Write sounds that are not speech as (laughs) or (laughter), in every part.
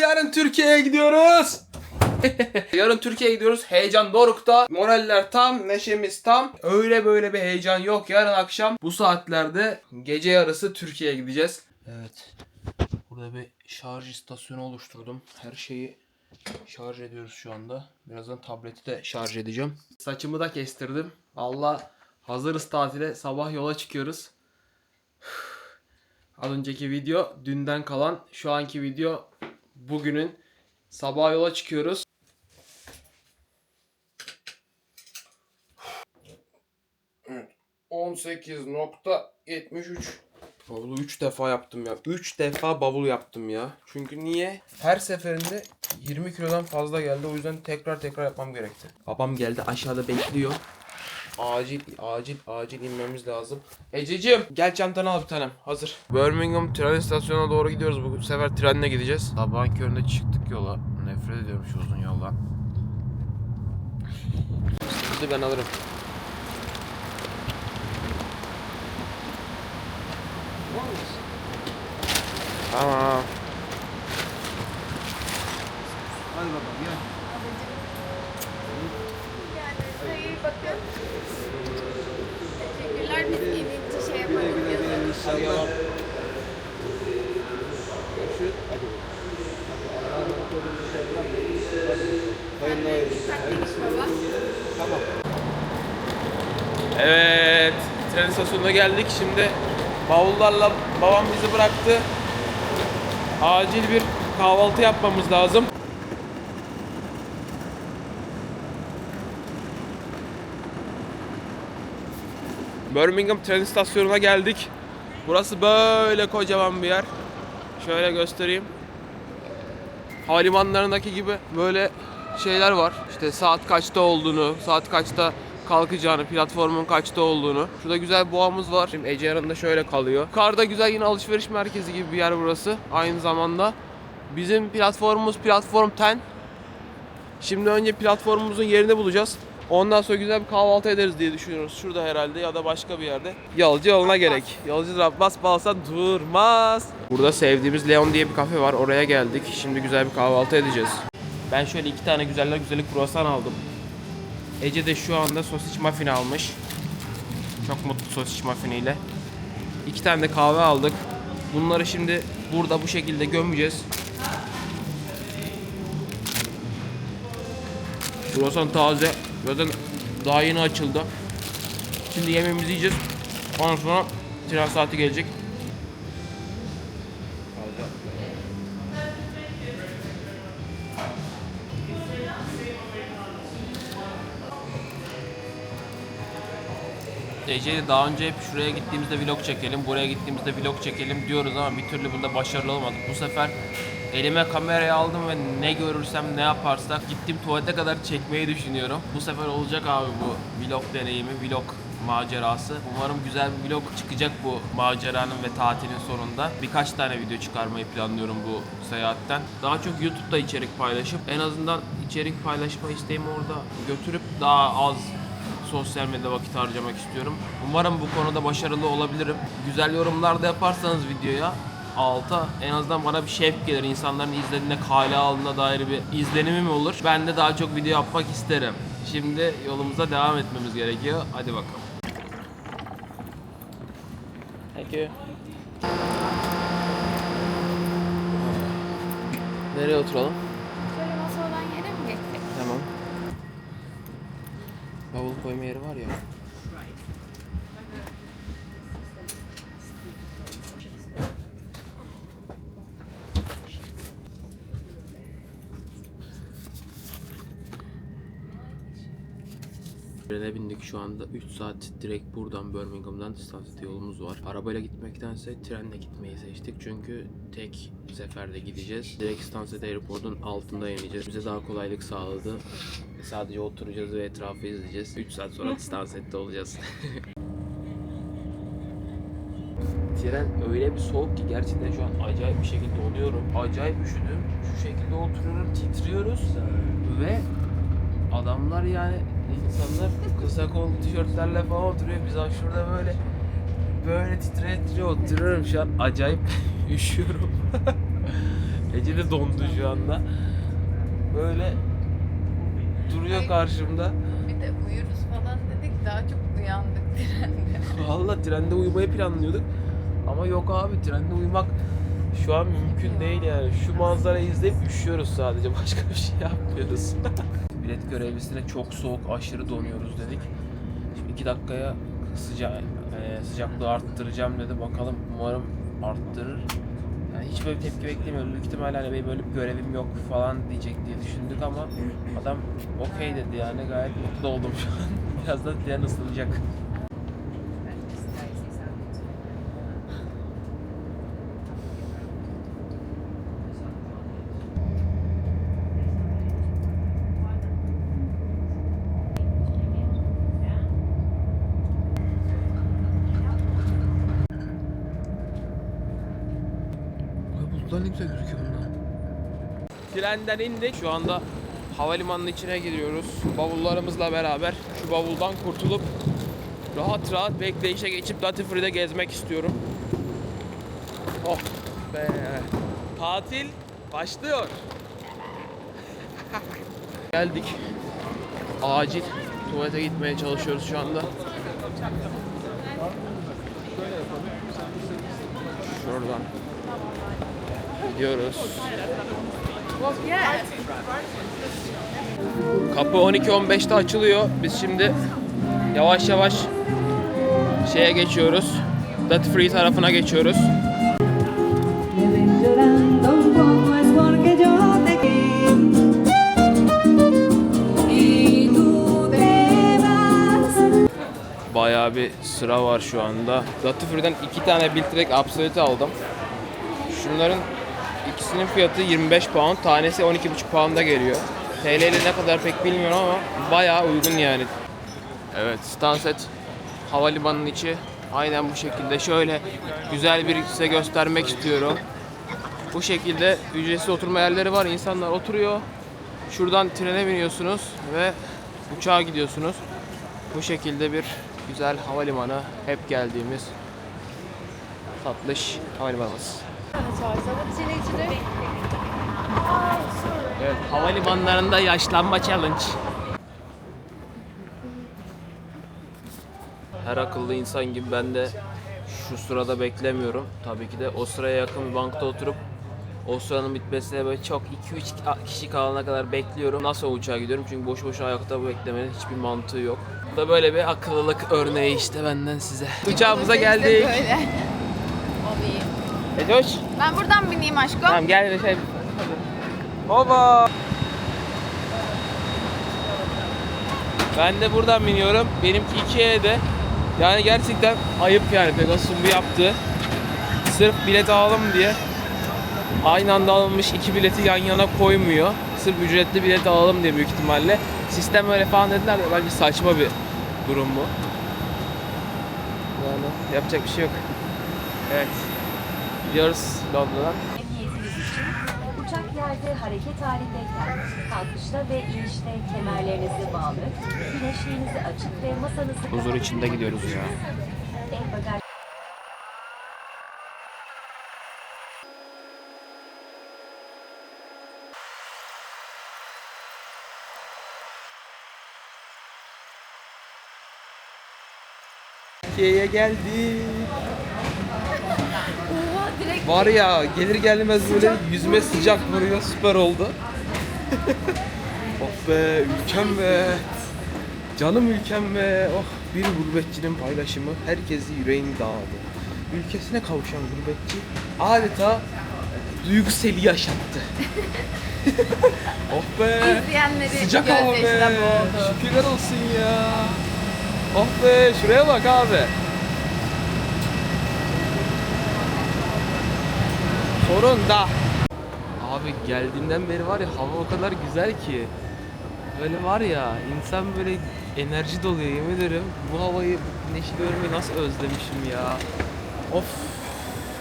Yarın Türkiye'ye gidiyoruz. (laughs) yarın Türkiye'ye gidiyoruz. Heyecan dorukta. Moraller tam, neşemiz tam. Öyle böyle bir heyecan yok. Yarın akşam bu saatlerde gece yarısı Türkiye'ye gideceğiz. Evet. Burada bir şarj istasyonu oluşturdum. Her şeyi şarj ediyoruz şu anda. Birazdan tableti de şarj edeceğim. Saçımı da kestirdim. Allah hazırız tatile. Sabah yola çıkıyoruz. Az önceki video dünden kalan. Şu anki video bugünün. Sabah yola çıkıyoruz. Evet, 18.73 Bavulu 3 defa yaptım ya. 3 defa bavul yaptım ya. Çünkü niye? Her seferinde 20 kilodan fazla geldi. O yüzden tekrar tekrar yapmam gerekti. Babam geldi aşağıda bekliyor. Acil acil acil inmemiz lazım. Ececiğim gel çantanı al bir tanem. Hazır. Birmingham tren istasyonuna doğru gidiyoruz. Bu sefer trenle gideceğiz. Sabahın köründe çıktık yola. Nefret ediyorum şu uzun yoldan. Sizi ben alırım. Tamam. Hadi bakalım gel. Yani hayır Teşekkürler biz inince şey yapalım. Güle güle. Evet, tren istasyonuna geldik. Şimdi bavullarla babam bizi bıraktı. Acil bir kahvaltı yapmamız lazım. Birmingham tren istasyonuna geldik. Burası böyle kocaman bir yer. Şöyle göstereyim. Havalimanlarındaki gibi böyle şeyler var. İşte saat kaçta olduğunu, saat kaçta kalkacağını, platformun kaçta olduğunu. Şurada güzel boğamız var. Şimdi Ece yanında şöyle kalıyor. Yukarıda güzel yine alışveriş merkezi gibi bir yer burası. Aynı zamanda bizim platformumuz platform 10. Şimdi önce platformumuzun yerini bulacağız. Ondan sonra güzel bir kahvaltı ederiz diye düşünüyoruz. Şurada herhalde ya da başka bir yerde. Yolcu yoluna gerek. Yolcu Rabbas balsa durmaz. Burada sevdiğimiz Leon diye bir kafe var. Oraya geldik. Şimdi güzel bir kahvaltı edeceğiz. Ben şöyle iki tane güzeller güzeli kruvasan aldım. Ece de şu anda sosis muffin almış. Çok mutlu sosis muffiniyle. İki tane de kahve aldık. Bunları şimdi burada bu şekilde gömeceğiz. Kruvasan taze. Zaten daha yeni açıldı. Şimdi yemeğimizi yiyeceğiz. Ondan sonra tren saati gelecek. Ece ile daha önce hep şuraya gittiğimizde vlog çekelim, buraya gittiğimizde vlog çekelim diyoruz ama bir türlü bunda başarılı olmadık. Bu sefer elime kamerayı aldım ve ne görürsem ne yaparsak gittim tuvalete kadar çekmeyi düşünüyorum. Bu sefer olacak abi bu vlog deneyimi, vlog macerası. Umarım güzel bir vlog çıkacak bu maceranın ve tatilin sonunda. Birkaç tane video çıkarmayı planlıyorum bu seyahatten. Daha çok YouTube'da içerik paylaşıp en azından içerik paylaşma isteğimi orada götürüp daha az sosyal medyada vakit harcamak istiyorum. Umarım bu konuda başarılı olabilirim. Güzel yorumlar da yaparsanız videoya alta en azından bana bir şevk gelir. İnsanların izlediğinde kale aldığına dair bir izlenimim olur. Ben de daha çok video yapmak isterim. Şimdi yolumuza devam etmemiz gerekiyor. Hadi bakalım. Thank you. Nereye oturalım? Koyma yeri var ya. Trene bindik şu anda 3 saat direkt buradan Birmingham'dan Stansted'e yolumuz var. Arabayla gitmektense trenle gitmeyi seçtik çünkü tek seferde gideceğiz. Direkt Stansted Airport'un altında ineceğiz. Bize daha kolaylık sağladı. Sadece oturacağız ve etrafı izleyeceğiz. 3 saat sonra Stansted'de olacağız. (laughs) Tren öyle bir soğuk ki gerçekten şu an acayip bir şekilde donuyorum. Acayip üşüdüm. Şu şekilde oturuyorum, titriyoruz ve adamlar yani insanlar kısa kol tişörtlerle falan oturuyor. Biz şurada böyle böyle titre titre oturuyorum şu an. Acayip (laughs) üşüyorum. (laughs) Ece de dondu şu anda. Böyle duruyor karşımda. Bir de uyuruz falan dedik daha çok uyandık trende. (laughs) Valla trende uyumayı planlıyorduk. Ama yok abi trende uyumak şu an mümkün değil yani. Şu manzarayı izleyip üşüyoruz sadece. Başka bir şey yapmıyoruz. Bilet görevlisine çok soğuk, aşırı donuyoruz dedik. Şimdi iki dakikaya sıca e, sıcaklığı arttıracağım dedi. Bakalım umarım arttırır. Yani hiç böyle tepki beklemiyorum. Büyük ihtimalle hani böyle bir görevim yok falan diyecek diye düşündük ama adam okey dedi yani gayet mutlu oldum şu an. (laughs) Birazdan tren ısınacak. Ay bulutlar ne güzel gözüküyor bunlar. Trenden indik. Şu anda havalimanının içine giriyoruz. Bavullarımızla beraber şu bavuldan kurtulup rahat rahat bekleyişe geçip Duty Free'de gezmek istiyorum. Oh be. Tatil başlıyor. (laughs) Geldik. Acil tuvalete gitmeye çalışıyoruz şu anda. Şuradan. Gidiyoruz. Kapı 12-15'te açılıyor. Biz şimdi yavaş yavaş şeye geçiyoruz. Duty Free tarafına geçiyoruz. Bayağı bir sıra var şu anda. Duty Free'den iki tane Biltrek Absolute aldım. Şunların ikisinin fiyatı 25 pound, tanesi 12,5 pound'a geliyor. TL ile ne kadar pek bilmiyorum ama bayağı uygun yani. Evet, Stansted havalimanının içi aynen bu şekilde. Şöyle güzel bir size göstermek istiyorum. Bu şekilde ücretsiz oturma yerleri var. İnsanlar oturuyor. Şuradan trene biniyorsunuz ve uçağa gidiyorsunuz. Bu şekilde bir güzel havalimanı. Hep geldiğimiz tatlış havalimanımız. Evet, havalimanlarında yaşlanma challenge. Her akıllı insan gibi ben de şu sırada beklemiyorum. Tabii ki de o sıraya yakın bir bankta oturup o sıranın bitmesine böyle çok 2-3 kişi kalana kadar bekliyorum. Nasıl uçağa gidiyorum çünkü boş boş ayakta beklemenin hiçbir mantığı yok. Bu da böyle bir akıllılık örneği işte benden size. Uçağımıza geldik. Böyle. Edoş. Ben buradan bineyim aşkım. Tamam gel şey. Baba. Ben de buradan biniyorum. Benimki 2E'de. Yani gerçekten ayıp yani Pegasus'un bu yaptığı. Sırf bilet alalım diye aynı anda alınmış iki bileti yan yana koymuyor. Sırf ücretli bilet alalım diye büyük ihtimalle. Sistem öyle falan dediler de bence saçma bir durum bu. Yani yapacak bir şey yok. Evet. Gidiyoruz Londra'dan. Emniyetiniz için uçak yerde hareket halindeyken kalkışta ve inişte kemerlerinizi bağlı, güneşliğinizi açık ve masanızı Huzur içinde gidiyoruz ya. Türkiye'ye geldik. Var ya gelir gelmez böyle yüzme sıcak vuruyor süper oldu. oh be ülkem be. Canım ülkem be. Oh bir gurbetçinin paylaşımı herkesi yüreğini dağladı. Ülkesine kavuşan gurbetçi adeta duyguseli yaşattı. oh be. Sıcak hava be. Şükürler olsun ya. Oh be şuraya bak abi. Sonunda. Abi geldiğimden beri var ya hava o kadar güzel ki. Böyle var ya insan böyle enerji doluyor yemin ederim. Bu havayı, güneşi görmeyi nasıl özlemişim ya. Of.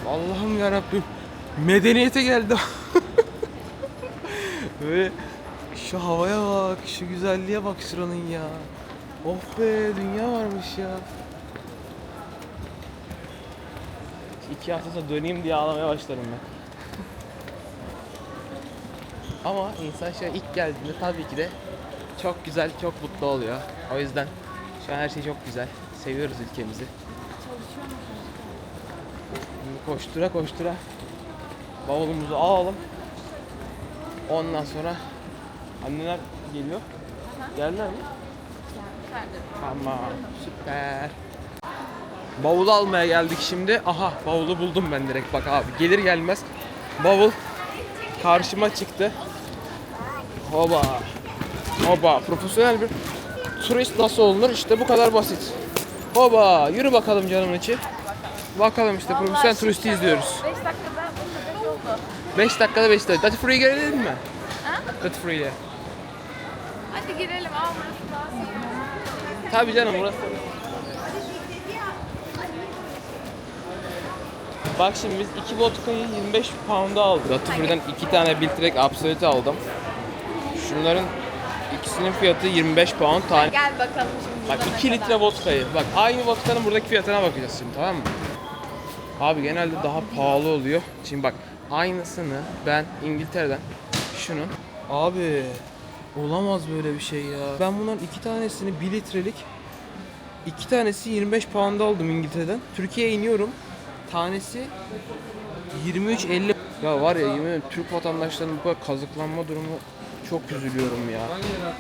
Allah'ım ya Rabbim. Medeniyete geldim. (laughs) Böyle şu havaya bak, şu güzelliğe bak şuranın ya. Oh be dünya varmış ya. iki hafta sonra döneyim diye ağlamaya başlarım ben. Ama insan şöyle ilk geldiğinde tabii ki de çok güzel, çok mutlu oluyor. O yüzden şu an her şey çok güzel. Seviyoruz ülkemizi. Koştura koştura bavulumuzu alalım. Ondan sonra anneler geliyor. Geldiler mi? Tamam, süper. Bavulu almaya geldik şimdi. Aha, bavulu buldum ben direkt bak abi. Gelir gelmez bavul karşıma çıktı. Hoba. Hoba. Profesyonel bir turist nasıl olunur? İşte bu kadar basit. Hoba. Yürü bakalım canımın içi. Bakalım işte profesyonel turisti izliyoruz. 5 dakikada burada 5 oldu. 5 dakikada 5 dakika. Duty Free'ye gelelim mi? Ha? Duty Free'ye. Hadi girelim. Aa burası daha. Tabii canım burası. Bak şimdi biz iki vodkayı 25 pound'a aldık. Duty Free'den iki tane Biltrek Absolute aldım. Şunların ikisinin fiyatı 25 pound tane. Gel bakalım şimdi. Bak burada 2 ne litre vodkayı. Bak aynı vodkanın buradaki fiyatına bakacağız şimdi tamam mı? Abi genelde daha pahalı oluyor. Şimdi bak aynısını ben İngiltere'den şunun Abi olamaz böyle bir şey ya. Ben bunların iki tanesini 1 litrelik iki tanesi 25 pound'a aldım İngiltere'den. Türkiye'ye iniyorum. Tanesi 23.50 Ya var ya yemin ederim Türk vatandaşlarının bu kadar kazıklanma durumu çok üzülüyorum ya.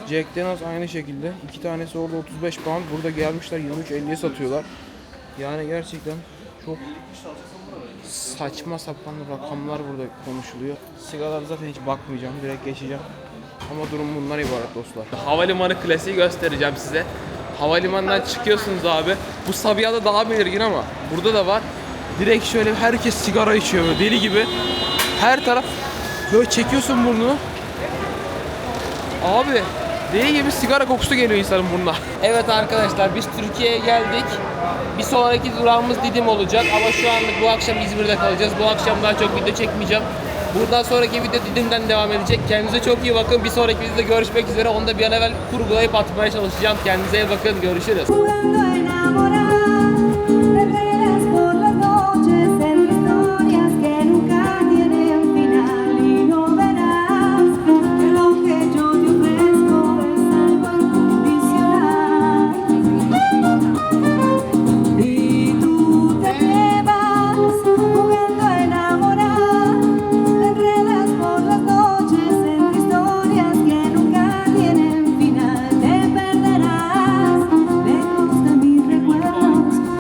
Jack Daniels aynı şekilde. iki tanesi orada 35 pound. Burada gelmişler 23.50'ye satıyorlar. Yani gerçekten çok saçma sapan rakamlar burada konuşuluyor. Sigaralara zaten hiç bakmayacağım. Direkt geçeceğim. Ama durum bunlar ibaret dostlar. Havalimanı klasiği göstereceğim size. Havalimanından çıkıyorsunuz abi. Bu Sabiha'da daha belirgin ama burada da var. Direkt şöyle herkes sigara içiyor böyle deli gibi. Her taraf böyle çekiyorsun burnunu. Abi deli gibi sigara kokusu geliyor insanın burnuna. Evet arkadaşlar biz Türkiye'ye geldik. Bir sonraki durağımız Didim olacak ama şu anlık bu akşam İzmir'de kalacağız. Bu akşam daha çok video çekmeyeceğim. Buradan sonraki video Didim'den devam edecek. Kendinize çok iyi bakın. Bir sonraki videoda görüşmek üzere. Onu da bir an evvel kurgulayıp atmaya çalışacağım. Kendinize iyi bakın. Görüşürüz.